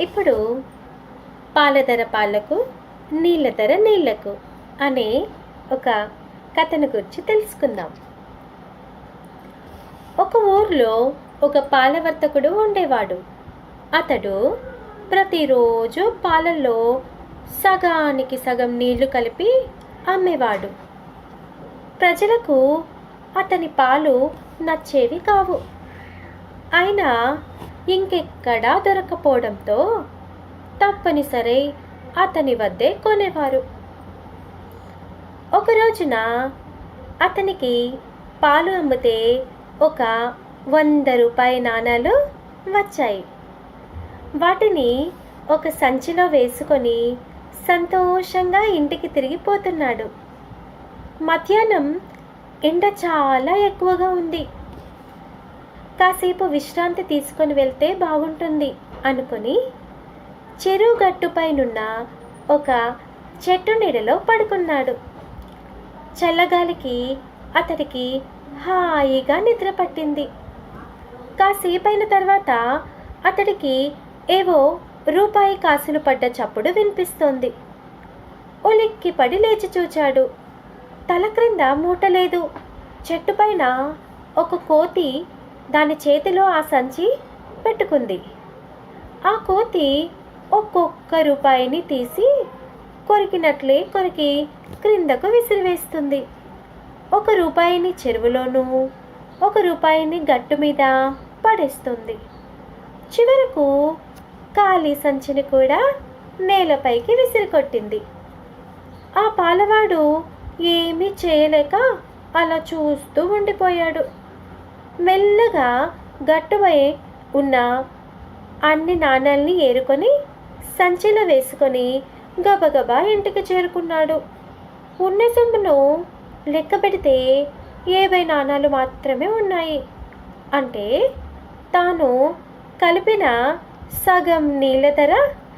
ఇప్పుడు పాలధర పాలకు నీళ్ళ ధర నీళ్ళకు అనే ఒక కథను గురించి తెలుసుకుందాం. ఒక ఊర్లో ఒక పాలవర్తకుడు ఉండేవాడు. అతడు ప్రతిరోజు పాలల్లో సగానికి సగం నీళ్ళు కలిపి అమ్మేవాడు. ప్రజలకు అతని పాలు నచ్చేవి కావు. అయినా ఇంకెక్కడా దొరకపోవడంతో తప్పనిసరి అతని వద్దే కొనేవారు. ఒక రోజున అతనికి పాలు అమ్మితే ఒక వంద రూపాయి నాణాలు వచ్చాయి. వాటిని ఒక సంచిలో వేసుకొని సంతోషంగా ఇంటికి తిరిగిపోతున్నాడు. మధ్యాహ్నం ఎండ చాలా ఎక్కువగా ఉంది. కాసేపు విశ్రాంతి తీసుకొని వెళ్తే బాగుంటుంది అనుకొని చెరువు గట్టుపైనున్న ఒక చెట్టు నీడలో పడుకున్నాడు. చల్లగాలికి అతడికి హాయిగా నిద్ర పట్టింది. కాసేపైన తర్వాత అతడికి ఏవో రూపాయి కాసులు పడ్డ చప్పుడు వినిపిస్తోంది. ఉలిక్కి పడి లేచి చూచాడు. తల క్రింద మూట లేదు. చెట్టుపైన ఒక కోతి దాని చేతిలో ఆ సంచి పెట్టుకుంది. ఆ కోతి ఒక్కొక్క రూపాయిని తీసి కొరికినట్లే కొరికి క్రిందకు విసిరివేస్తుంది. ఒక రూపాయిని చెరువులోనూ ఒక రూపాయిని గట్టు మీద పడేస్తుంది. చివరకు ఖాళీ సంచిని కూడా నేలపైకి విసిరికొట్టింది. ఆ పాలవాడు ఏమీ చేయలేక అలా చూస్తూ ఉండిపోయాడు. మెల్లగా గట్టుపై ఉన్న అన్ని నాణాల్ని ఏరుకొని సంచిలో వేసుకొని గబగబా ఇంటికి చేరుకున్నాడు. ఉన్న సొమ్మును లెక్క పెడితే ఏవై నాణాలు మాత్రమే ఉన్నాయి. అంటే తాను కలిపిన సగం నీళ్ళ ధర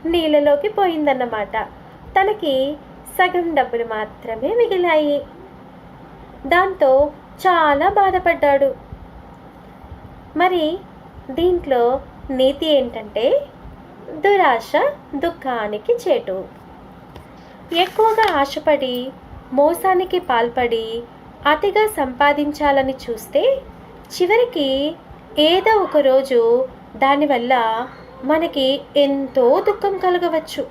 నీళ్ళలోకి పోయిందన్నమాట. తనకి సగం డబ్బులు మాత్రమే మిగిలాయి. దాంతో చాలా బాధపడ్డాడు. మరి దీంట్లో నీతి ఏంటంటే దురాశ దుఃఖానికి చేటు. ఎక్కువగా ఆశపడి మోసానికి పాల్పడి అతిగా సంపాదించాలని చూస్తే చివరికి ఏదో ఒక రోజు దానివల్ల మనకి ఎంతో దుఃఖం కలగవచ్చు.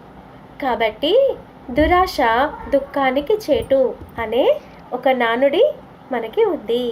కాబట్టి దురాశ దుఃఖానికి చేటు అనే ఒక నానుడి మనకి ఉంది.